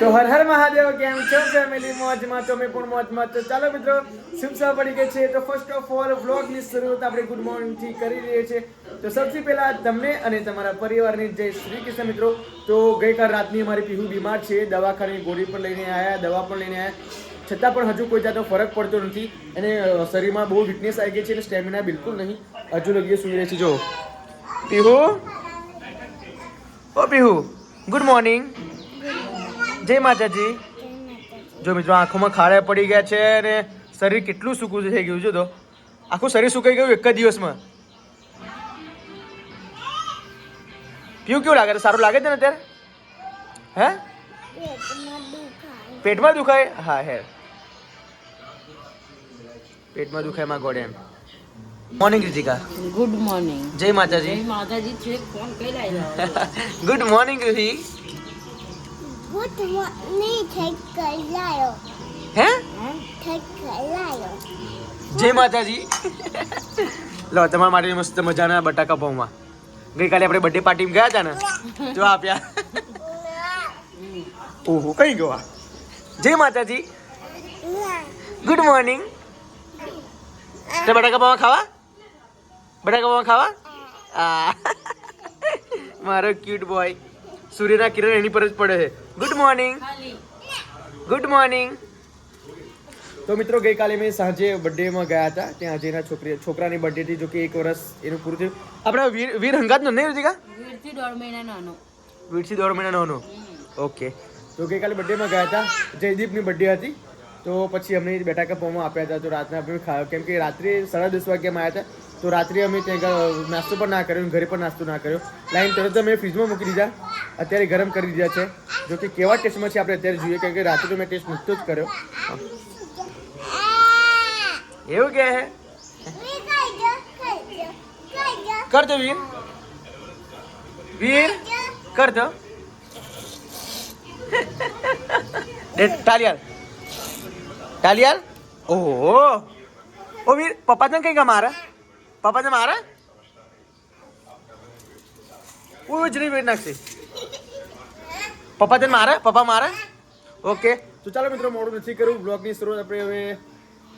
તો હર હર મહાદેવ, કેમ છો? ફેમિલી મોજમાં તો અમે પણ મોજમાં તો ચાલો મિત્રો શુભ સવાર પડી ગઈ છે. તો ફર્સ્ટ ઓફ ઓલ વ્લોગની શરૂઆત આપણે ગુડ મોર્નિંગથી કરી રહીએ છીએ. તો સૌથી પહેલા તમને અને તમારા પરિવારની જય શ્રી કૃષ્ણ મિત્રો. તો ગઈકાલ રાતની અમારી પીહુ બીમાર છે. દવાખાની ગોળી પણ લઈને આવ્યા દવા પણ લઈને આવ્યા છતાં પણ હજુ કોઈ જાતનો ફરક પડતો નથી. અને શરીરમાં બહુ વીકનેસ આવી ગઈ છે અને સ્ટેમિના બિલકુલ નહીં. હજુ લગીએ સુઈ રહી છે જો. પીહુ? ઓ પીહુ ગુડ મોર્નિંગ જય માતાજી. જો મિત્રો આંખોમાં ખાડા પડી ગયા છે અને શરીર કેટલું સૂકું થઈ ગયું છે તો આખું શરીર સુકાઈ ગયું એક જ દિવસમાં. પીવું કેવું લાગે? સારું લાગે છે ને અત્યારે? હે? પેટમાં દુખાય? હા હે. પેટમાં દુખાયમાં ગોડે એમ. મોર્નિંગ રીતિકા ગુડ મોર્નિંગ જય માતાજી. જય માતાજી છે ફોન કઈ લાવ્યા ગુડ મોર્નિંગ રીતિ હે જય માતાજી. લો તમારા માટે મસ્ત મજાના બટાકા પાઉંમાં ગઈકાલે આપણે બર્થડે પાર્ટીમાં ગયા હતા ને જો આપ્યા. ઓહો કઈ ગયો આ? જય માતાજી. ગુડ મોર્નિંગ તે બટાકા પાઉં ખાવા? બટાકા પાઉં ખાવા? મારો ક્યુટ બોય સૂર્યના કિરણ એની પર જ પડે છે. ગુડ મોર્નિંગ ગુડ મોર્નિંગ તો મિત્રો ગઈકાલે મેં સાંજે બર્થડેમાં ગયા હતા. ત્યાં અજયના છોકરી છોકરાની બર્થડે હતી જો કે એક વર્ષ એનું પૂરું થયું. આપણે વીર વીર હંગાતનો નહીં રુચિકા વીરથી દોઢ મહિના નાનો. વીરથી દોઢ મહિના નાનો. ઓકે તો ગઈકાલે બર્થડેમાં ગયા હતા. જયદીપની બર્થડે હતી. તો પછી અમને બેઠા કપમાં આપ્યા હતા. તો રાતના આપણે ખાયો. કેમ કે રાત્રે સાડા દસ વાગ્યામાં આવ્યા હતા. તો રાત્રે અમે ત્યાં નાસ્તો પણ ના કર્યો ઘરે પણ નાસ્તો ના કર્યો. લાઈન તરત અમે ફ્રીજમાં મૂકી દીધા. અત્યારે ગરમ કરી દીધા છે. જો કે કેવા ટેસ્ટમાં છે આપણે અત્યારે જોઈએ, કારણ કે રાત્રે તો મેં ટેસ્ટ નહોતો જ કર્યો. એવું કે કર દો વીર. વીર, કર દો ટાલિયાલ. ટાલિયાલ? ઓહો. ઓ વીર પપ્પા તને કઈ મારા? પપ્પા તને મારા? ઓ જરી વેટ નાખશે. પપ્પા તને મારે? પપ્પા મારે? ઓકે તો ચાલો મિત્રો મોડું નથી કરું બ્લોગની શરૂઆત આપણે હવે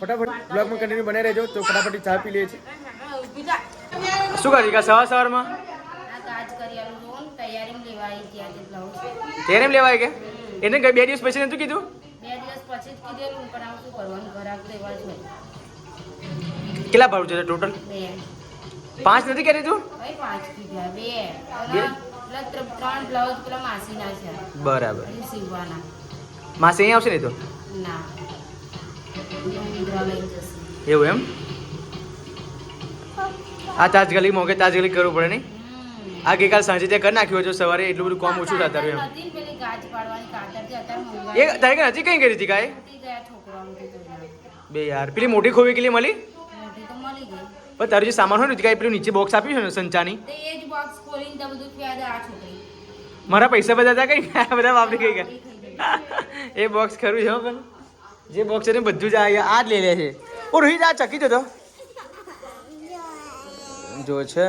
ફટાફટ બ્લોગમાં કન્ટિન્યુ બને રહેજો. તો ફટાફટ ચા પી લઈએ છીએ. શું કરી કા સવાર સવારમાં? તૈયારી લેવાય કે? એને કઈ બે દિવસ પછી નતું કીધું? બે દિવસ પછી જ કીધેલું પણ આવું કરવાનું? ઘરાક તો એવા કેટલા ભાવ છે ટોટલ પાંચ નથી કરી તું? પાંચ કીધા. બે. ત્રણ બ્લાઉઝ પેલા માસીના છે. બરાબર. સીવવાના. માસે અહીં આવશે ને તો? ના. એવું એમ? આ તાજ ગલી મોગે તાજ ગલી કરવું પડે નહીં. આ ગઈકાલ સાંજે ત્યાં કરી નાખ્યું જો સવારે એટલું બધું કામ ઓછું થતા રહ્યું એ તારે કે નથી કઈ કરી હતી કાંઈ. બે યાર. પેલી મોટી ખોવી કેટલી મળી? પણ તારું જે સામાન હોય ને કાંઈ પેલું નીચે બોક્સ આપ્યું છે ને સંચાની તે એ જ બોક્સ ખોલીને ત્યાં બધું ફેદ આ છોકરી મારા પૈસા બધા હતા કઈ આ બધા વાપરી ગઈ એ ગયા ખાઈ ગઈ. એ બોક્સ ખરું છે હો પેલું જે બોક્સ છે ને બધું જ આ આ જ લઈ લે છે ઓ રોહિત આ ચકી જતો જો છે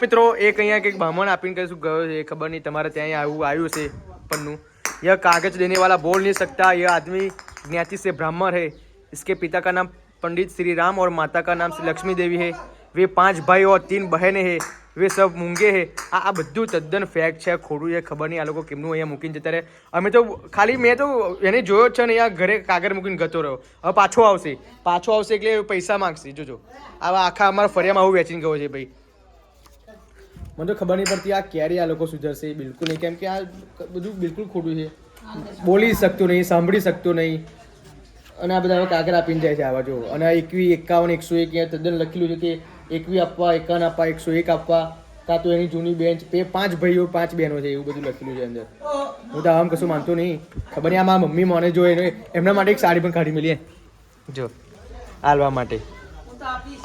મિત્રો એક અહીંયા કંઈક બામણ આપીને કશું ગયો છે ખબર નહીં તમારે ત્યાં આવું આવ્યું છે પન્નું यह कागज देने वाला बोल नहीं सकता यह आदमी ज्ञाति से ब्राह्मण है इसके पिता का नाम पंडित श्री राम और माता का नाम श्री लक्ष्मी देवी है वे पांच भाई और तीन बहनें हैं वे सब મૂંગે હે આ આ બધું તદ્દન ફેક છે ખોટું છે ખબર નહીં આ લોકો કેમનું અહીંયા મૂકીને જતા રહે અમે તો ખાલી મેં તો એને જોયો જ છે ને અહીંયા ઘરે કાગળ મૂકીને ગતો રહ્યો હવે પાછો આવશે પાછો આવશે એટલે પૈસા માંગશે જોજો આવા આખા અમારા ફરિયામાં આવું વેચીને ગયો છે ભાઈ મને તો ખબર નહીં પડતી આ ક્યારે આ લોકો સુધરશે બિલકુલ નહીં કેમ કે આ બધું બિલકુલ ખોટું છે બોલી શકતું નહીં સાંભળી શકતું નહીં અને આ બધા હવે કાગળ આપીને જાય છે આવા જો અને એકવી એકાવન એકસો એક અહીંયા તદ્દન લખેલું છે કે એકવી આપવા એકાવન આપવા એકસો એક આપવા કાં તો એની જૂની બેન્ચ બે પાંચ ભાઈઓ પાંચ બહેનો છે એવું બધું લખેલું છે અંદર. હું તો આમ કશું માનતો નહીં. ખબર નહીં આ મારા મમ્મી મને જો એને એમના માટે એક સાડી પણ કાઢી મળી જો હાલવા માટે.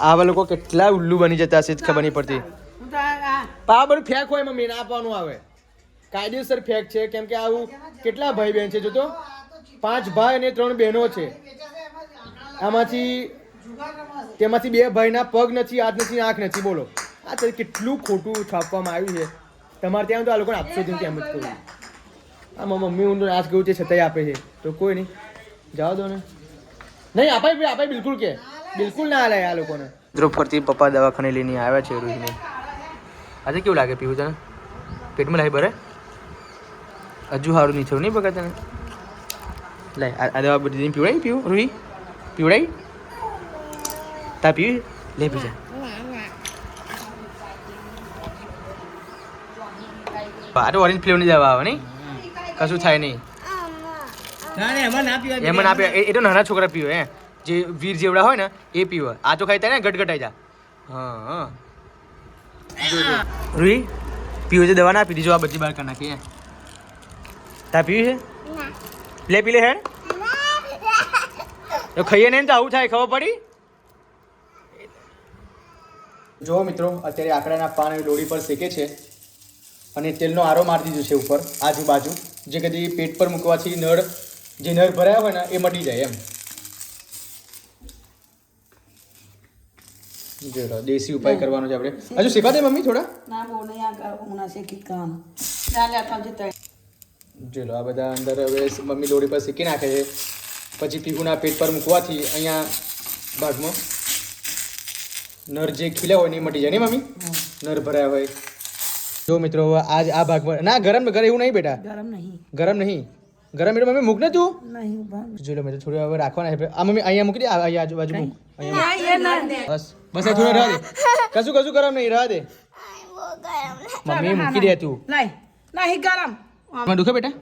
આવા લોકો કેટલા ઉલ્લુ બની જતા હશે ખબર નહીં પડતી. હું તો આ- આ પા બધું ફેક હોય મમ્મી ના આપવાનું આવે. કાયદેસર ફેક છે કેમ કે આવું કેટલા ભાઈ બહેન છે જો તો પાંચ ભાઈ અને ત્રણ બહેનો છે. આમાંથી તેમાંથી બે ભાઈના પગ નથી, હાથ નથી, આંખ નથી, બોલો. આ તો કેટલું ખોટું છાપવામાં આવ્યું છે. તમારે ત્યાં તો આ લોકોને આપશો જ નથી એમ જ કહું આમાં મમ્મી હું આજ ગયું છે, છતાંય આપે છે. તો કોઈ નહીં. જવા દો ને નહીં અપાય ભાઈ અપાય બિલકુલ કે. બિલકુલ ના હાલે આ લોકોને. ધ્રુવ ફરતી પપ્પા દવાખાને લઈને આવ્યા છે રોહિને. આજે કેવું લાગે પીવું તને? પેટમાં લાવી ભરે હજુ સારું નહીં થયું નહીં બગા તને? લે આ આ દવા બધી પીવડાવી પીવું રોહી પીવડાવી તા પીવી લે આ તો ઓરેન્જ ફ્લેવરની દવા આવે નહીં કશું થાય નહીં એમાં ના પીવે એ તો નાના છોકરા પીવે હે જે વીર જેવડા હોય ને એ પીવે આ તો ખાઈ થાય ને ગટગટાઈ જા હા. રૂહી પીવો છે દવા ના પીધી જો આ બધી બહાર કરી નાખી હે તા પીવી છે લે પી લે હેડ. તો ખાઈએ ને તો આવું થાય ખબર પડી? જો મિત્રો અત્યારે આકડાના પાન એ ડોળી પર શેકે છે અને તેલનો આરો મારી દીધો છે ઉપર આજુબાજુ. જે કદી પેટ પર મૂકવાથી નળ જે નળ ભરાયા હોય ને એ મટી જાય એમ. જો દેશી ઉપાય કરવાનો છે આપણે. હજુ શેકા દે મમ્મી થોડા? ના બહુ નહીં આ ઉના શેકી કામ ચાલે આટલા જતા જો લો આ બધા અંદર હવે મમ્મી દોડી પર શીખી નાખે છે. પછી પીહુના પેટ પર મૂકવાથી અહીંયા ભાગમાં નર જે ખીલે હોય ને એ મટી જાય ને મમ્મી? નર ભરાયા હોય. જો મિત્રો આજ આ ભાગમાં ના ગરમ ગરમ એવું નહીં બેટા. ગરમ નહીં. ગરમ નહીં. ગરમ એટલે મમ્મી મૂક ને તું? નહીં ઊભા જો લો મિત્રો થોડી હવે રાખવાના છે. આ મમ્મી અહીંયા મૂકી દે અહીંયા આજુબાજુ મૂક. બસ બસ આ થોડો રહેવા કશું કશું ગરમ નહીં રહે દે. મમ્મી મૂકી દે તું. નહીં નહીં ગરમ. પેટમાં દુખે બેટા?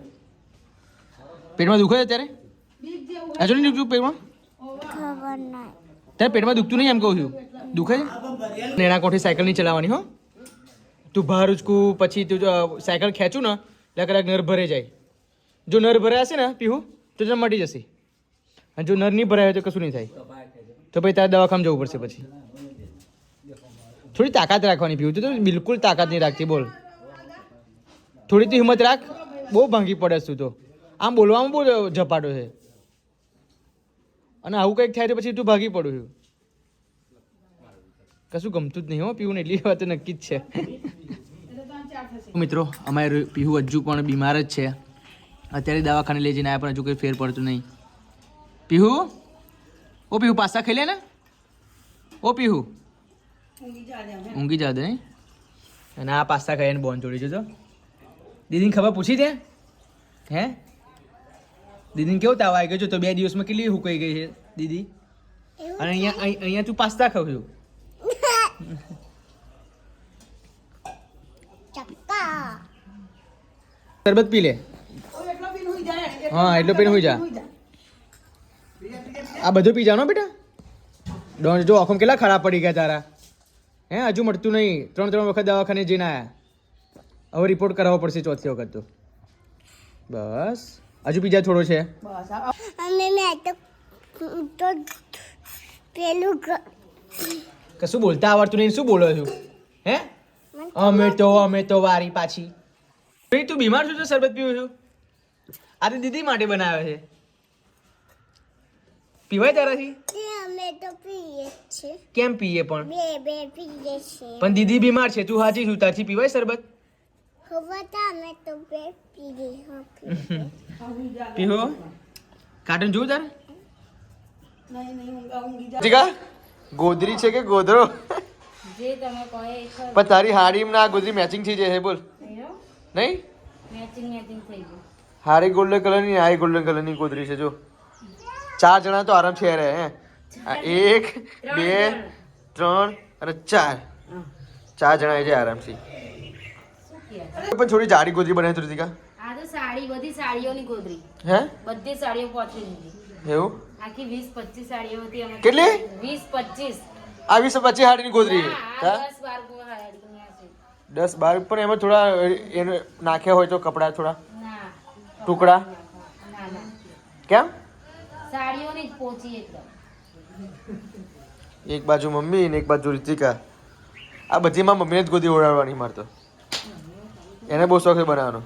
પેટમાં દુખે છે અત્યારે હજુ નહીં દુખતું પેટમાં? ખબર નહીં. તારે પેટમાં દુખતું નહીં એમ કહું છું. દુખે છે? નેણા કોઠી સાયકલ નહીં ચલાવવાની હો. તું બહાર ઉચકું પછી તું સાયકલ ખેંચું ને એટલે કદાચ નર ભરે જાય. જો નર ભરાય હશે ને પીવું તો તને મટી જશે. અને જો નર નહીં ભરાય તો કશું નહીં થાય. તો પછી તારે દવાખામ જવું પડશે પછી. થોડી તાકાત રાખવાની પીવું તું તો બિલકુલ તાકાત નહીં રાખતી બોલ. થોડી તો હિંમત રાખ. બહુ ભાંગી પડે તું તો. આમ બોલવામાં બહુ ઝપાટો છે. અને આવું કંઈક થાય તો પછી તું ભાગી પડું છું. કશું ગમતું જ નહીં હો, પીવું એટલી વાત નક્કી જ છે. મિત્રો, અમારે પીહુ હજુ પણ બીમાર જ છે. અત્યારે દવાખાને લઈ જઈને આવ્યા પણ હજુ કંઈ ફેર પડતું નહીં. પીહુ? ઓ પીહુ, પાસ્તા ખાઈ લે ને? ઓ પીહુ? ઊંઘી જા દે નહીં? અને આ પાસ્તા ખાઈને બોન જોડી જજો. દીદીને ખબર પૂછી દે? હે? દીદીને કેવો તાવ આવી ગયો? છો તો બે દિવસમાં કેટલી હુકાઈ ગઈ છે દીદી? અને અહીંયા અહીં- અહીંયા તું પાસ્તા ખાવ છું. શરબત પી લે. હા એટલો પીને હોઈ જા. આ બધું પી જાનો બેટા. ડોન જો આંખો કેટલા ખરાબ પડી ગયા તારા. હે હજુ મળતું નહીં. ત્રણ ત્રણ વખત દવાખાને જઈને આયા. હવે રિપોર્ટ કરાવવો પડશે ચોથી વખત તો. બસ. હજુ બીજા થોડો છે? બસ અને મેં તો તો પેલું કશું બોલતા આવડતું નહીં શું બોલો છું? હે? અમે તો અમે તો વારી પાછી. ભાઈ તું બીમાર છું તો શરબત પીવું છું. આ તો દીદી માટે બનાવે છે. પીવાય તારાથી? અમે તો પીએ છે. કેમ પીએ પણ? બે બે પીએ છે પણ દીદી બીમાર છે. તું હાજી છું. તારથી પીવાય શરબત? ખબર તો અમે તો બે પીએ હા પીએ પીવો કાર્ટૂન જોવું તારે નહીં નહીં ઊંઘા ઊંઘી જાય જીગા ગોદરી છે કે ગોદરો જે તમે કહો એ ખરું પણ તારી હાડી ના ગોદરી મેચિંગ થઈ જાય છે બોલ થયો? નહીં મેચિંગ મેચિંગ થઈ ગયું હારી ગોલ્ડન કલરની આ ગોલ્ડન કલરની ગોદરી છે જો ચાર જણા તો આરામથી રહે હે આ એક બે ત્રણ અને ચાર ચાર જણા છે આરામથી શું કહે પણ થોડી જાડી ગોદરી બનાવી હતી રીતિકા? આ તો સાડી બધી સાડીઓની ગોદરી. હે? બધી સાડીઓ પહોંચી દીધી એવું? આખી વીસ પચીસ સાડીઓ હતી અમે કેટલી? વીસ પચીસ. આ વીસ પચીસ હાડીની ગોદરી? હા, દસ બાર સાડીની આ દસ બાર પણ એમાં થોડા એને નાખ્યા હોય તો કપડા થોડા? ટુકડા? કેમ? સાડીઓની એકદમ. એક બાજુ મમ્મી ને એક બાજુ રીતિકા. આ બધીમાં મમ્મીને જ ગોદી ઓળાડવાની મારતો એને બહુ શોખ છે બનાવવાનો.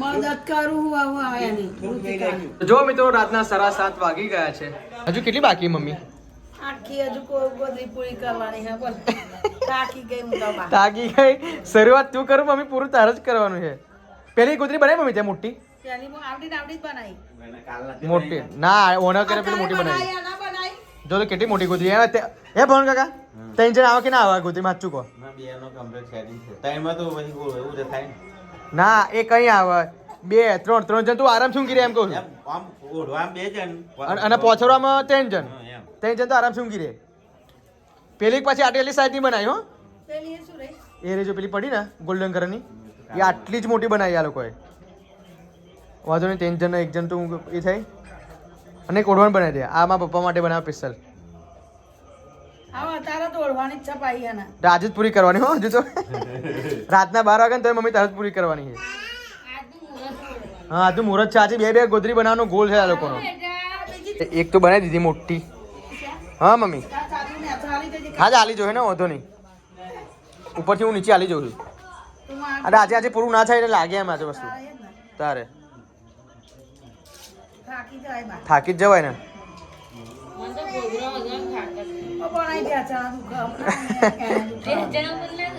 મદદ કરું હું આવું આયા નહીં. ઋતિકાની. જો મિત્રો રાતના સાડા સાત વાગી ગયા છે. હજુ કેટલી બાકી મમ્મી? તાકી ગઈ શરૂઆત તું કરું મમ્મી પૂરું તારે જ કરવાનું છે. પેલી કુતરી બનાવી મમ્મી ત્યાં મોટી? પેલી હું આવડી ને આવડી જ બનાવી. મોટી. ના ઓનર કરે પેલી મોટી બનાવી. જો તો કેટલી મોટી ગોદરી હે તે- હે ભવન કાકા ત્રણ જણ આવે કે ના આવે ગોદરી માં ચૂકો ના, બેનો complete setting છે. ત્રણમાં તો પછી ગોળ એવું જ થાય ના. એ કઈ આવે બે ત્રણ ત્રણ જણ તું આરામ ઊંઘી રહે એમ કહું છું. આમ ઓઢવામાં બે જણ. અને- પોછડવામાં ત્રણ જણ. ત્રણ જણ તો આરામ ઊંઘી રહે પેલી પાછી આટલી સાઈઝની બનાવી હો? પેલી એ શું રહી? એ રે જો પેલી પડી ને ગોલ્ડન કલરની એ આટલી જ મોટી બનાવી આ લોકોએ. વાંધો નહીં ત્રણ જણ એક જણ તો એ થાય. અને એક ઓઢવાણ બનાવી દે. આ મારા પપ્પા માટે બનાવે પિસ્તલ આજે જ પૂરી કરવાની હો હજુ તો. રાતના બાર વાગે ને તો મમ્મી તરત પૂરી કરવાની છે. હા તું મુહૂર્ત છે. આજે બે બે ગોદરી બનાવવાનો ગોલ છે આ લોકોનો. એક તો બનાવી દીધી મોટી. હા મમ્મી. હા હાલી જોઈએ ને વાંધો નહીં. ઉપરથી હું નીચે હાલી જઉં છું. અરે આજે આજે પૂરું ના થાય એટલે લાગે એમ આજે વસ્તુ. તારે. થાકી જ જવાય ને?